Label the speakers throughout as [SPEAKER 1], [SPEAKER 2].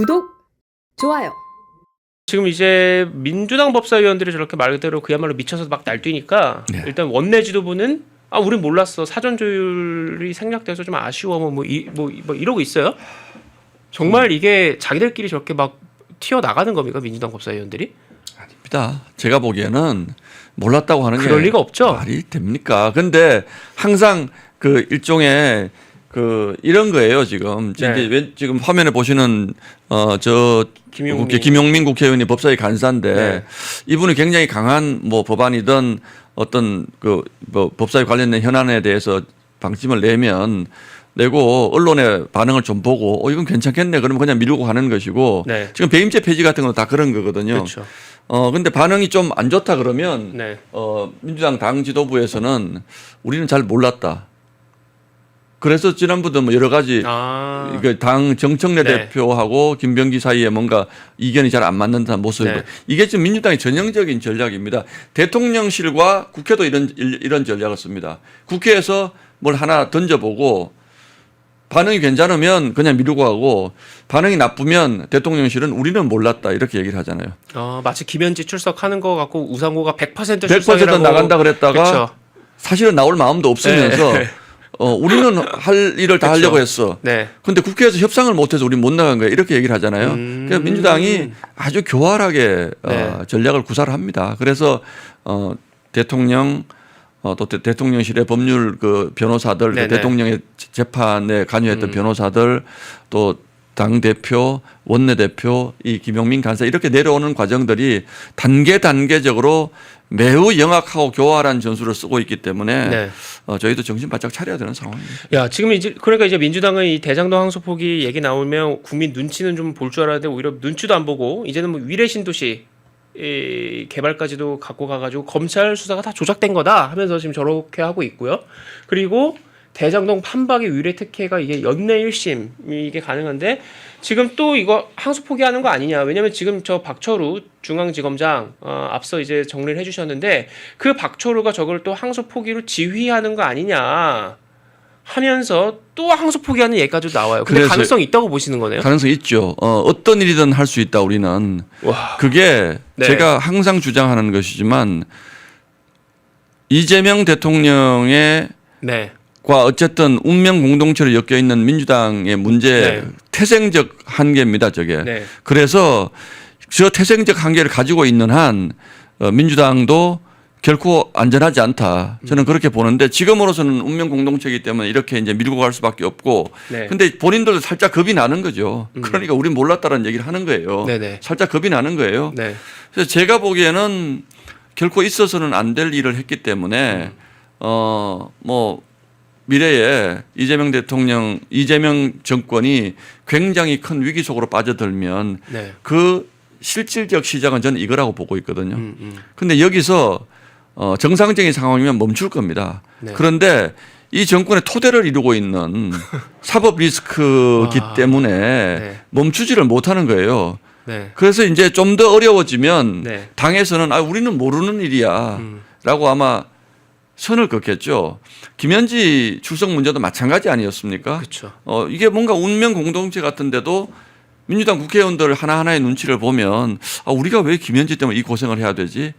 [SPEAKER 1] 구독, 좋아요.
[SPEAKER 2] 지금 이제 민주당 법사위원들이 저렇게 말 그대로 그야말로 미쳐서 막 날뛰니까
[SPEAKER 3] 네.
[SPEAKER 2] 일단 원내 지도부는 아 우린 몰랐어 사전 조율이 생략돼서 좀 아쉬워 뭐뭐 뭐, 뭐 이러고 있어요. 정말 이게 자기들끼리 저렇게 막 튀어 나가는 겁니까 민주당 법사위원들이?
[SPEAKER 3] 아닙니다. 제가 보기에는 몰랐다고 하는 게
[SPEAKER 2] 그럴 리가 없죠.
[SPEAKER 3] 말이 됩니까? 근데 항상 그 일종의 그 이런 거예요 지금
[SPEAKER 2] 네.
[SPEAKER 3] 이제 왼- 지금 화면에 보시는 어저
[SPEAKER 2] 김용민.
[SPEAKER 3] 국회 김용민 국회의원이 법사위 간사인데
[SPEAKER 2] 네.
[SPEAKER 3] 이분이 굉장히 강한 뭐 법안이든 어떤 그 뭐 법사위 관련된 현안에 대해서 방침을 내면 내고 언론의 반응을 좀 보고 어 이건 괜찮겠네 그러면 그냥 미루고 가는 것이고
[SPEAKER 2] 네.
[SPEAKER 3] 지금 배임죄 폐지 같은 건 다 그런 거거든요.
[SPEAKER 2] 그렇죠.
[SPEAKER 3] 어 근데 반응이 좀 안 좋다 그러면
[SPEAKER 2] 네.
[SPEAKER 3] 어 민주당 당 지도부에서는 우리는 잘 몰랐다. 그래서 지난번도 뭐 여러 가지
[SPEAKER 2] 아
[SPEAKER 3] 이거 당 정청래
[SPEAKER 2] 네.
[SPEAKER 3] 대표하고 김병기 사이에 뭔가 이견이 잘 안 맞는 듯한 모습.
[SPEAKER 2] 네.
[SPEAKER 3] 이게 지금 민주당의 전형적인 전략입니다. 대통령실과 국회도 이런 이런 전략을 씁니다. 국회에서 뭘 하나 던져보고 반응이 괜찮으면 그냥 미루고 하고 반응이 나쁘면 대통령실은 우리는 몰랐다 이렇게 얘기를 하잖아요.
[SPEAKER 2] 어, 마치 김현지 출석하는 거 갖고 우상호가 100%
[SPEAKER 3] 100%
[SPEAKER 2] 출석이라고
[SPEAKER 3] 나간다 그랬다가
[SPEAKER 2] 그렇죠.
[SPEAKER 3] 사실은 나올 마음도 없으면서
[SPEAKER 2] 네.
[SPEAKER 3] 어 우리는 할 일을 다
[SPEAKER 2] 그렇죠.
[SPEAKER 3] 하려고 했어.
[SPEAKER 2] 네.
[SPEAKER 3] 근데 국회에서 협상을 못해서 우리 못 나간 거야 이렇게 얘기를 하잖아요.
[SPEAKER 2] 음.
[SPEAKER 3] 그래서 민주당이 아주 교활하게
[SPEAKER 2] 네.
[SPEAKER 3] 어, 전략을 구사를 합니다. 그래서 어, 대통령 어, 또 대, 대통령실의 법률 그 변호사들, 또
[SPEAKER 2] 네네.
[SPEAKER 3] 대통령의 재판에 관여했던
[SPEAKER 2] 음.
[SPEAKER 3] 변호사들, 또 당 대표, 원내 대표, 이 김용민 간사 이렇게 내려오는 과정들이 단계 단계적으로 매우 영악하고 교활한 전술을 쓰고 있기 때문에
[SPEAKER 2] 네.
[SPEAKER 3] 어, 저희도 정신 바짝 차려야 되는 상황입니다.
[SPEAKER 2] 야 지금 이제 그러니까 이제 민주당은 이 대장동 항소포기 얘기 나오면 국민 눈치는 좀 볼 줄 알았는데 오히려 눈치도 안 보고 이제는 뭐 위례 신도시 이 개발까지도 갖고 가가지고 검찰 수사가 다 조작된 거다 하면서 지금 저렇게 하고 있고요. 그리고 대장동 판박이 위례 특혜가 이게 연내 1심 이게 가능한데 지금 또 이거 항소 포기하는 거 아니냐 왜냐면 지금 저 박철우 중앙지검장 어, 앞서 이제 정리를 해주셨는데 그 박철우가 저걸 또 항소 포기로 지휘하는 거 아니냐 하면서 또 항소 포기하는 얘기까지 나와요. 근데
[SPEAKER 3] 그래서-
[SPEAKER 2] 가능성 이 있다고 보시는 거네요.
[SPEAKER 3] 가능성이 있죠. 어, 어떤 일이든 할 수 있다 우리는.
[SPEAKER 2] 와,
[SPEAKER 3] 그게
[SPEAKER 2] 네.
[SPEAKER 3] 제가 항상 주장하는 것이지만 이재명 대통령의
[SPEAKER 2] 네,
[SPEAKER 3] 과 어쨌든 운명 공동체로 엮여 있는 민주당의 문제
[SPEAKER 2] 네.
[SPEAKER 3] 태생적 한계입니다, 저게.
[SPEAKER 2] 네,
[SPEAKER 3] 그래서 저 태생적 한계를 가지고 있는 한 어, 민주당도 결코 안전하지 않다. 저는 그렇게 보는데 지금으로서는 운명 공동체이기 때문에 이렇게 이제 밀고 갈 수밖에 없고
[SPEAKER 2] 네.
[SPEAKER 3] 근데 본인들도 살짝 겁이 나는 거죠. 그러니까 우린 몰랐다는 얘기를 하는 거예요.
[SPEAKER 2] 네네.
[SPEAKER 3] 살짝 겁이 나는 거예요.
[SPEAKER 2] 네,
[SPEAKER 3] 그래서 제가 보기에는 결코 있어서는 안 될 일을 했기 때문에 어뭐 미래에 이재명 대통령 이재명 정권이 굉장히 큰 위기 속으로 빠져들면
[SPEAKER 2] 네.
[SPEAKER 3] 그 실질적 시작은 저는 이거라고 보고 있거든요.
[SPEAKER 2] 음, 음.
[SPEAKER 3] 근데 여기서 어 정상적인 상황이면 멈출 겁니다.
[SPEAKER 2] 네.
[SPEAKER 3] 그런데 이 정권의 토대를 이루고 있는 사법 리스크기
[SPEAKER 2] 와.
[SPEAKER 3] 때문에
[SPEAKER 2] 네.
[SPEAKER 3] 멈추지를 못하는 거예요.
[SPEAKER 2] 네.
[SPEAKER 3] 그래서 이제 좀 더 어려워지면
[SPEAKER 2] 네.
[SPEAKER 3] 당에서는 아 우리는 모르는 일이야라고
[SPEAKER 2] 음.
[SPEAKER 3] 아마 선을 긋겠죠. 김현지 출석 문제도 마찬가지 아니었습니까?
[SPEAKER 2] 그렇죠.
[SPEAKER 3] 어 이게 뭔가 운명 공동체 같은데도 민주당 국회의원들 하나하나의 눈치를 보면 아 우리가 왜 김현지 때문에 이 고생을 해야 되지?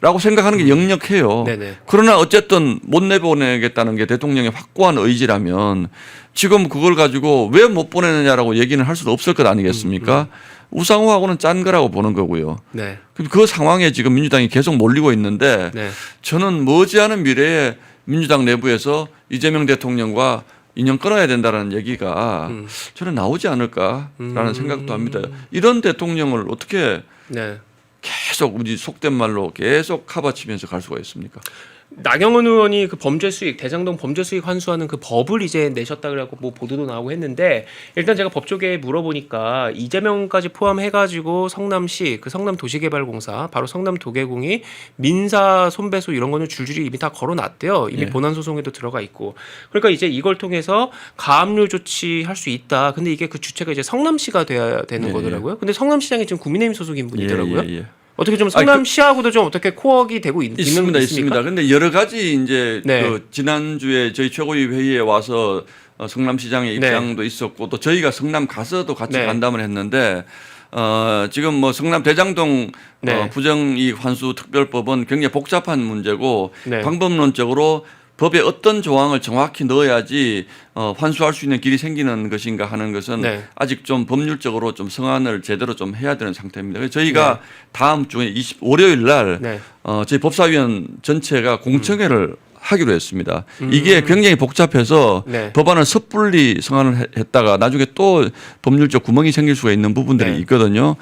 [SPEAKER 3] 라고 생각하는 게 역력해요.
[SPEAKER 2] 음. 네네.
[SPEAKER 3] 그러나 어쨌든 못 내보내겠다는 게 대통령의 확고한 의지라면 지금 그걸 가지고 왜 못 보내느냐라고 얘기는 할 수도 없을 것 아니겠습니까? 우상호하고는 짠 거라고 보는 거고요.
[SPEAKER 2] 네,
[SPEAKER 3] 그럼 그 상황에 지금 민주당이 계속 몰리고 있는데
[SPEAKER 2] 네.
[SPEAKER 3] 저는 머지않은 미래에 민주당 내부에서 이재명 대통령과 인연 끊어야 된다는 얘기가
[SPEAKER 2] 음.
[SPEAKER 3] 저는 나오지 않을까라는
[SPEAKER 2] 음.
[SPEAKER 3] 생각도 합니다. 이런 대통령을 어떻게
[SPEAKER 2] 네.
[SPEAKER 3] 계속 우리 속된 말로 계속 카바치면서 갈 수가 있습니까?
[SPEAKER 2] 나경원 의원이 그 범죄 수익 대장동 범죄 수익 환수하는 그 법을 이제 내셨다 그래갖고 뭐 보도도 나오고 했는데 일단 제가 법조계에 물어보니까 이재명까지 포함해가지고 성남시 그 성남 도시개발공사 바로 성남 도계공이 민사 손배소 이런 거는 줄줄이 이미 다 걸어놨대요. 이미
[SPEAKER 3] 예.
[SPEAKER 2] 본안 소송에도 들어가 있고. 그러니까 이제 이걸 통해서 가압류 조치할 수 있다. 근데 이게 그 주체가 이제 성남시가 돼야 되는
[SPEAKER 3] 예,
[SPEAKER 2] 거더라고요. 근데 성남시장이 지금 국민의힘 소속인 분이더라고요.
[SPEAKER 3] 예, 예, 예.
[SPEAKER 2] 어떻게 좀 성남시하고도 좀 어떻게 코어가 되고 있,
[SPEAKER 3] 있습니다,
[SPEAKER 2] 있는
[SPEAKER 3] 있습니다. 근데 여러 가지 이제
[SPEAKER 2] 네.
[SPEAKER 3] 그 지난주에 저희 최고위 회의에 와서 어, 성남시장의
[SPEAKER 2] 네.
[SPEAKER 3] 입장도 있었고 또 저희가 성남 가서도 같이
[SPEAKER 2] 네.
[SPEAKER 3] 간담을 했는데 어, 지금 뭐 성남 대장동
[SPEAKER 2] 네.
[SPEAKER 3] 어, 부정이익 환수 특별법은 굉장히 복잡한 문제고
[SPEAKER 2] 네.
[SPEAKER 3] 방법론적으로 법에 어떤 조항을 정확히 넣어야지 어, 환수할 수 있는 길이 생기는 것인가 하는 것은
[SPEAKER 2] 네.
[SPEAKER 3] 아직 좀 법률적으로 좀 성안을 제대로 좀 해야 되는 상태입니다. 그래서 저희가
[SPEAKER 2] 네.
[SPEAKER 3] 다음 주에 20 월요일 날
[SPEAKER 2] 네.
[SPEAKER 3] 어, 저희 법사위원 전체가 공청회를 하기로 했습니다.
[SPEAKER 2] 음.
[SPEAKER 3] 이게 굉장히 복잡해서
[SPEAKER 2] 네.
[SPEAKER 3] 법안을 섣불리 성안을 해- 했다가 나중에 또 법률적 구멍이 생길 수가 있는 부분들이
[SPEAKER 2] 네.
[SPEAKER 3] 있거든요.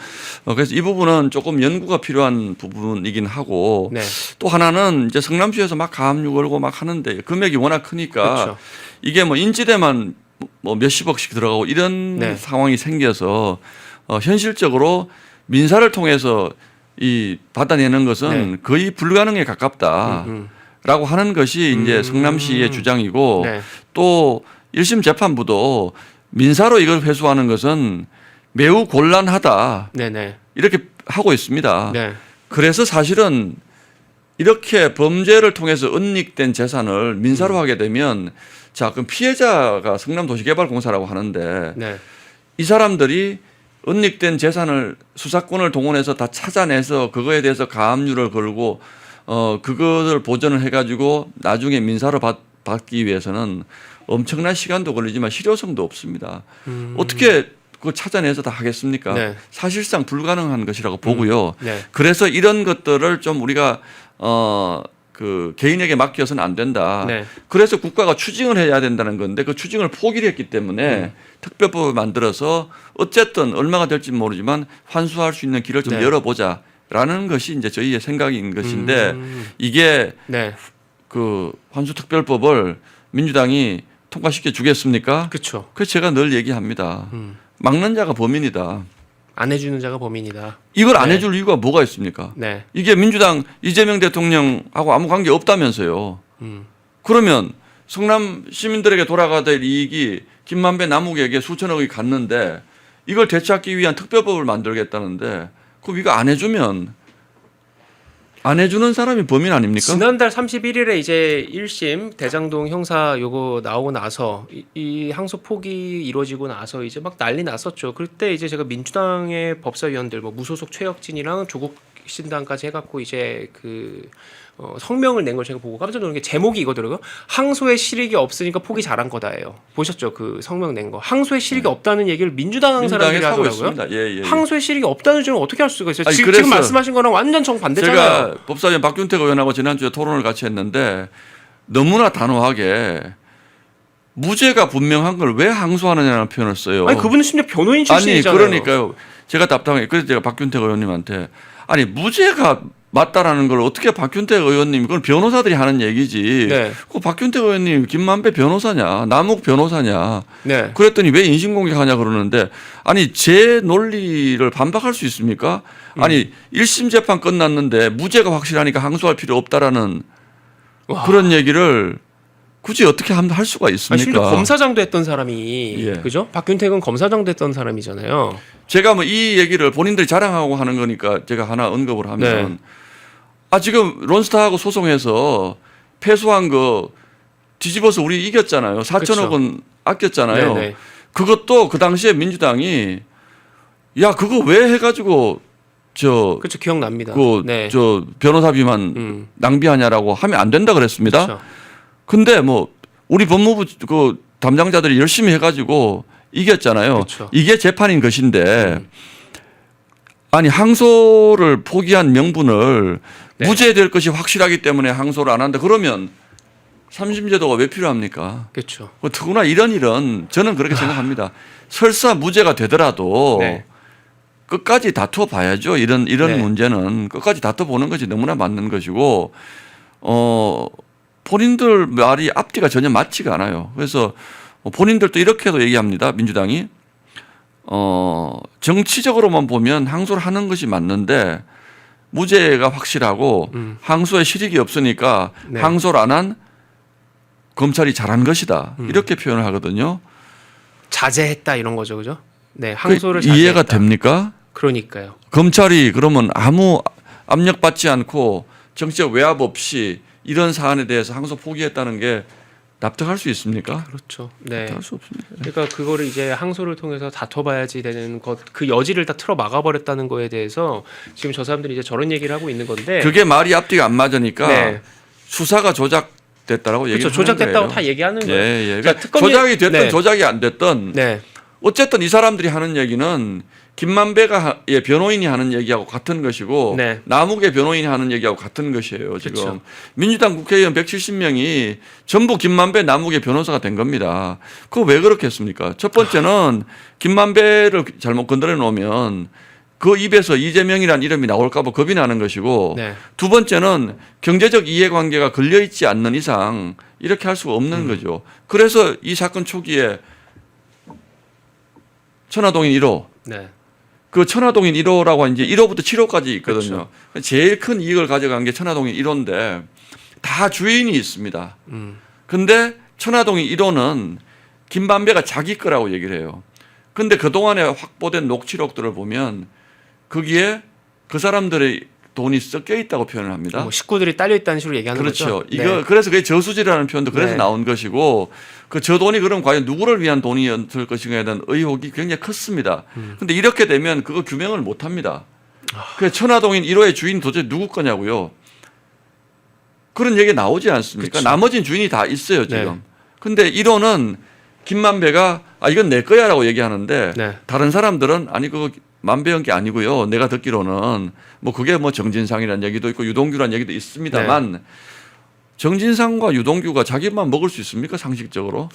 [SPEAKER 3] 어, 그래서 이 부분은 조금 연구가 필요한 부분이긴 하고
[SPEAKER 2] 네.
[SPEAKER 3] 또 하나는 이제 성남시에서 막 가압류 걸고 막 하는데 금액이 워낙 크니까
[SPEAKER 2] 그렇죠.
[SPEAKER 3] 이게 뭐 인지대만 뭐 몇십억씩 들어가고 이런
[SPEAKER 2] 네.
[SPEAKER 3] 상황이 생겨서 어, 현실적으로 민사를 통해서 이 받아내는 것은
[SPEAKER 2] 네.
[SPEAKER 3] 거의 불가능에 가깝다.
[SPEAKER 2] 음,
[SPEAKER 3] 라고 하는 것이 이제
[SPEAKER 2] 음.
[SPEAKER 3] 성남시의 주장이고
[SPEAKER 2] 네.
[SPEAKER 3] 또 1심 재판부도 민사로 이걸 회수하는 것은 매우 곤란하다.
[SPEAKER 2] 네네.
[SPEAKER 3] 이렇게 하고 있습니다.
[SPEAKER 2] 네.
[SPEAKER 3] 그래서 사실은 이렇게 범죄를 통해서 은닉된 재산을 민사로
[SPEAKER 2] 음.
[SPEAKER 3] 하게 되면 자, 그럼 피해자가 성남도시개발공사라고 하는데
[SPEAKER 2] 네.
[SPEAKER 3] 이 사람들이 은닉된 재산을 수사권을 동원해서 다 찾아내서 그거에 대해서 가압류를 걸고 어 그것을 보전을 해가지고 나중에 민사로 받, 받기 위해서는 엄청난 시간도 걸리지만 실효성도 없습니다.
[SPEAKER 2] 음.
[SPEAKER 3] 어떻게 그걸 찾아내서 다 하겠습니까?
[SPEAKER 2] 네.
[SPEAKER 3] 사실상 불가능한 것이라고 보고요.
[SPEAKER 2] 네.
[SPEAKER 3] 그래서 이런 것들을 좀 우리가 어 그 개인에게 맡겨서는 안 된다.
[SPEAKER 2] 네.
[SPEAKER 3] 그래서 국가가 추징을 해야 된다는 건데 그 추징을 포기를 했기 때문에
[SPEAKER 2] 음.
[SPEAKER 3] 특별법을 만들어서 어쨌든 얼마가 될지 모르지만 환수할 수 있는 길을 좀
[SPEAKER 2] 네.
[SPEAKER 3] 열어보자 라는 것이 이제 저희의 생각인 것인데
[SPEAKER 2] 음.
[SPEAKER 3] 이게
[SPEAKER 2] 네.
[SPEAKER 3] 그 환수 특별법을 민주당이 통과시켜 주겠습니까?
[SPEAKER 2] 그렇죠.
[SPEAKER 3] 그래서 제가 늘 얘기합니다.
[SPEAKER 2] 음.
[SPEAKER 3] 막는 자가 범인이다.
[SPEAKER 2] 안 해주는 자가 범인이다.
[SPEAKER 3] 이걸 안
[SPEAKER 2] 네.
[SPEAKER 3] 해줄 이유가 뭐가 있습니까?
[SPEAKER 2] 네.
[SPEAKER 3] 이게 민주당 이재명 대통령하고 아무 관계 없다면서요.
[SPEAKER 2] 음.
[SPEAKER 3] 그러면 성남 시민들에게 돌아가야 될 이익이 김만배 남욱에게 수천억이 갔는데 이걸 되찾기 위한 특별법을 만들겠다는데 그럼 이거 안 해주면 안 해주는 사람이 범인 아닙니까?
[SPEAKER 2] 지난달 31일에 이제 1심 대장동 형사 요거 나오고 나서 이, 이 항소 포기 이루어지고 나서 이제 막 난리 났었죠. 그때 이제 제가 민주당의 법사위원들 뭐 무소속 최혁진이랑 조국 신당까지 해갖고 이제 그 어, 성명을 낸 걸 제가 보고 깜짝 놀란 게 제목이 이거더라고요. 항소의 실익이 없으니까 포기 잘한 거다예요. 보셨죠? 그 성명 낸 거. 항소의 실익이 없다는 얘기를 민주당 사람들이 하더라고요.
[SPEAKER 3] 있습니다. 예, 예.
[SPEAKER 2] 항소의 실익이 없다는 점을 어떻게 할 수가 있어요?
[SPEAKER 3] 아니,
[SPEAKER 2] 지금, 지금 말씀하신 거랑 완전 정반대잖아요.
[SPEAKER 3] 제가 법사위원 박균택 의원하고 지난주에 토론을 같이 했는데 너무나 단호하게 무죄가 분명한 걸 왜 항소하느냐는 표현을 써요.
[SPEAKER 2] 아니 그분은 심지어 변호인
[SPEAKER 3] 아니
[SPEAKER 2] 출신이잖아요.
[SPEAKER 3] 그러니까요. 제가 답답해. 그래서 제가 박균택 의원님한테 아니 무죄가 맞다라는 걸 어떻게 박균택 의원님 그건 변호사들이 하는 얘기지.
[SPEAKER 2] 네.
[SPEAKER 3] 그 박균택 의원님 김만배 변호사냐 남욱 변호사냐.
[SPEAKER 2] 네.
[SPEAKER 3] 그랬더니 왜 인신공격하냐 그러는데 아니 제 논리를 반박할 수 있습니까?
[SPEAKER 2] 음.
[SPEAKER 3] 아니 1심 재판 끝났는데 무죄가 확실하니까 항소할 필요 없다라는
[SPEAKER 2] 와.
[SPEAKER 3] 그런 얘기를 굳이 어떻게 함- 할 수가
[SPEAKER 2] 아니, 심지어
[SPEAKER 3] 있습니까?
[SPEAKER 2] 검사장도 했던 사람이
[SPEAKER 3] 예.
[SPEAKER 2] 그죠? 박균택은 검사장도 했던 사람이잖아요.
[SPEAKER 3] 제가 뭐 이 얘기를 본인들이 자랑하고 하는 거니까 제가 하나 언급을 하면
[SPEAKER 2] 네.
[SPEAKER 3] 아 지금 론스타하고 소송해서 패소한 거 뒤집어서 우리 이겼잖아요. 4천억 원 아꼈잖아요.
[SPEAKER 2] 네네.
[SPEAKER 3] 그것도 그 당시에 민주당이 야 그거 왜 해가지고 저
[SPEAKER 2] 그렇죠. 기억납니다.
[SPEAKER 3] 그,
[SPEAKER 2] 네.
[SPEAKER 3] 저 변호사비만
[SPEAKER 2] 음.
[SPEAKER 3] 낭비하냐라고 하면 안 된다 그랬습니다.
[SPEAKER 2] 그렇죠.
[SPEAKER 3] 근데 뭐 우리 법무부 그 담당자들이 열심히 해가지고 이겼잖아요.
[SPEAKER 2] 그렇죠.
[SPEAKER 3] 이게 재판인 것인데 아니 항소를 포기한 명분을
[SPEAKER 2] 네.
[SPEAKER 3] 무죄될 것이 확실하기 때문에 항소를 안 한다. 그러면 삼심제도가 왜 필요합니까?
[SPEAKER 2] 그렇죠.
[SPEAKER 3] 그 더구나 이런 일은 저는 그렇게 생각합니다. 설사 무죄가 되더라도
[SPEAKER 2] 네.
[SPEAKER 3] 끝까지 다투어 봐야죠. 이런 이런
[SPEAKER 2] 네.
[SPEAKER 3] 문제는 끝까지 다투어 보는 것이 너무나 맞는 것이고 어 본인들 말이 앞뒤가 전혀 맞지가 않아요. 그래서 본인들도 이렇게도 얘기합니다. 민주당이 어 정치적으로만 보면 항소를 하는 것이 맞는데 무죄가 확실하고
[SPEAKER 2] 음.
[SPEAKER 3] 항소에 실익이 없으니까
[SPEAKER 2] 네.
[SPEAKER 3] 항소를 안 한 검찰이 잘한 것이다.
[SPEAKER 2] 음.
[SPEAKER 3] 이렇게 표현을 하거든요.
[SPEAKER 2] 자제했다 이런 거죠, 그죠? 네,
[SPEAKER 3] 그
[SPEAKER 2] 항소를
[SPEAKER 3] 이해가
[SPEAKER 2] 자제했다.
[SPEAKER 3] 됩니까?
[SPEAKER 2] 그러니까요.
[SPEAKER 3] 검찰이 그러면 아무 압력 받지 않고 정치적 외압 없이 이런 사안에 대해서 항소 포기했다는 게 납득할 수 있습니까?
[SPEAKER 2] 그렇죠. 네.
[SPEAKER 3] 납득할 수 없습니다.
[SPEAKER 2] 그러니까 그거를 이제 항소를 통해서 다퉈봐야지 되는 것 그 여지를 다 틀어 막아버렸다는 거에 대해서 지금 저 사람들이 이제 저런 얘기를 하고 있는 건데
[SPEAKER 3] 그게 말이 앞뒤가 안 맞으니까
[SPEAKER 2] 네.
[SPEAKER 3] 수사가 조작됐다라고
[SPEAKER 2] 그렇죠.
[SPEAKER 3] 얘기를
[SPEAKER 2] 조작됐다고
[SPEAKER 3] 하는
[SPEAKER 2] 다
[SPEAKER 3] 거예요.
[SPEAKER 2] 얘기하는
[SPEAKER 3] 예,
[SPEAKER 2] 거예요.
[SPEAKER 3] 예.
[SPEAKER 2] 그러니까
[SPEAKER 3] 그러니까
[SPEAKER 2] 특검이-
[SPEAKER 3] 조작이 됐든
[SPEAKER 2] 네.
[SPEAKER 3] 조작이 안 됐든
[SPEAKER 2] 네.
[SPEAKER 3] 어쨌든 이 사람들이 하는 얘기는 김만배가 하- 예, 변호인이 하는 얘기하고 같은 것이고
[SPEAKER 2] 네.
[SPEAKER 3] 남욱의 변호인이 하는 얘기하고 같은 것이에요. 지금
[SPEAKER 2] 그렇죠.
[SPEAKER 3] 민주당 국회의원 170명이 전부 김만배 남욱의 변호사가 된 겁니다. 그거 왜 그렇겠습니까? 첫 번째는 김만배를 잘못 건드려 놓으면 그 입에서 이재명이라는 이름이 나올까봐 겁이 나는 것이고
[SPEAKER 2] 네.
[SPEAKER 3] 두 번째는 경제적 이해관계가 걸려 있지 않는 이상 이렇게 할 수가 없는
[SPEAKER 2] 음.
[SPEAKER 3] 거죠. 그래서 이 사건 초기에 천화동인 1호
[SPEAKER 2] 네.
[SPEAKER 3] 그 천화동인 1호라고 이제 1호부터 7호까지 있거든요.
[SPEAKER 2] 그렇죠.
[SPEAKER 3] 제일 큰 이익을 가져간 게 천화동인 1호인데 다 주인이 있습니다.
[SPEAKER 2] 음.
[SPEAKER 3] 근데 천화동인 1호는 김반배가 자기 거라고 얘기를 해요. 근데 그동안에 확보된 녹취록들을 보면 거기에 그 사람들의 돈이 섞여 있다고 표현을 합니다.
[SPEAKER 2] 뭐 식구들이 딸려 있다는 식으로 얘기하는
[SPEAKER 3] 그렇죠.
[SPEAKER 2] 거죠.
[SPEAKER 3] 이거
[SPEAKER 2] 네.
[SPEAKER 3] 그래서 그게 저수지라는 표현도 그래서
[SPEAKER 2] 네.
[SPEAKER 3] 나온 것이고 그 저 돈이 그럼 과연 누구를 위한 돈이었을 것인가에 대한 의혹이 굉장히 컸습니다.
[SPEAKER 2] 음.
[SPEAKER 3] 근데 이렇게 되면 그거 규명을 못 합니다.
[SPEAKER 2] 아.
[SPEAKER 3] 그 천화동인 1호의 주인 도대체 누구 거냐고요. 그런 얘기 나오지 않습니까? 나머지는 주인이 다 있어요, 지금.
[SPEAKER 2] 네.
[SPEAKER 3] 근데 1호는 김만배가 아 이건 내 거야라고 얘기하는데
[SPEAKER 2] 네.
[SPEAKER 3] 다른 사람들은 아니 그거 만배한 게 아니고요. 내가 듣기로는 뭐 그게 뭐 정진상이라는 얘기도 있고 유동규라는 얘기도 있습니다만
[SPEAKER 2] 네.
[SPEAKER 3] 정진상과 유동규가 자기만 먹을 수 있습니까 상식적으로?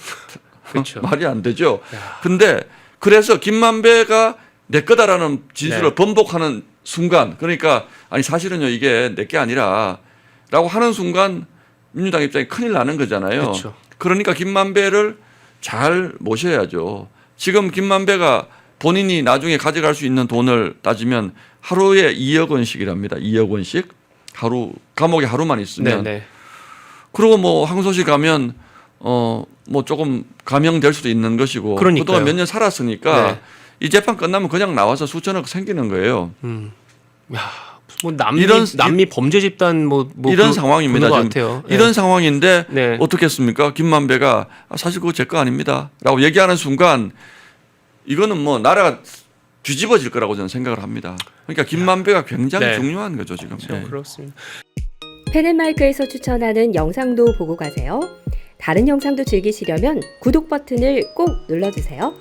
[SPEAKER 2] 그렇죠.
[SPEAKER 3] 말이 안 되죠.
[SPEAKER 2] 야.
[SPEAKER 3] 근데 그래서 김만배가 내 거다라는 진술을
[SPEAKER 2] 네.
[SPEAKER 3] 번복하는 순간 그러니까 아니 사실은요 이게 내 게 아니라라고 하는 순간 민주당 입장에 큰일 나는 거잖아요.
[SPEAKER 2] 그렇죠.
[SPEAKER 3] 그러니까 김만배를 잘 모셔야죠. 지금 김만배가 본인이 나중에 가져갈 수 있는 돈을 따지면 하루에 2억 원씩이랍니다. 2억 원씩 하루 감옥에 하루만
[SPEAKER 2] 네,
[SPEAKER 3] 있으면
[SPEAKER 2] 네.
[SPEAKER 3] 그리고 뭐 항소실 가면 어 뭐 조금 감형될 수도 있는 것이고
[SPEAKER 2] 그러니까요.
[SPEAKER 3] 그동안 몇 년 살았으니까
[SPEAKER 2] 네.
[SPEAKER 3] 이 재판 끝나면 그냥 나와서 수천억 생기는 거예요.
[SPEAKER 2] 음. 야, 뭐 남미
[SPEAKER 3] 이런-
[SPEAKER 2] 남미 범죄 집단 뭐, 뭐
[SPEAKER 3] 이런
[SPEAKER 2] 그-
[SPEAKER 3] 상황입니다. 지금
[SPEAKER 2] 같아요. 네.
[SPEAKER 3] 이런 상황인데
[SPEAKER 2] 네.
[SPEAKER 3] 어떻겠습니까? 김만배가 아, 사실 그거 제 거 아닙니다라고 얘기하는 순간 이거는 뭐 나라가 뒤집어질 거라고 저는 생각을 합니다. 그러니까 김만배가 굉장히
[SPEAKER 2] 네.
[SPEAKER 3] 중요한 거죠 지금.
[SPEAKER 2] 그렇죠.
[SPEAKER 3] 네.
[SPEAKER 2] 그렇습니다.
[SPEAKER 1] 펜앤마이크에서 추천하는 영상도 보고 가세요. 다른 영상도 즐기시려면 구독 버튼을 꼭 눌러주세요.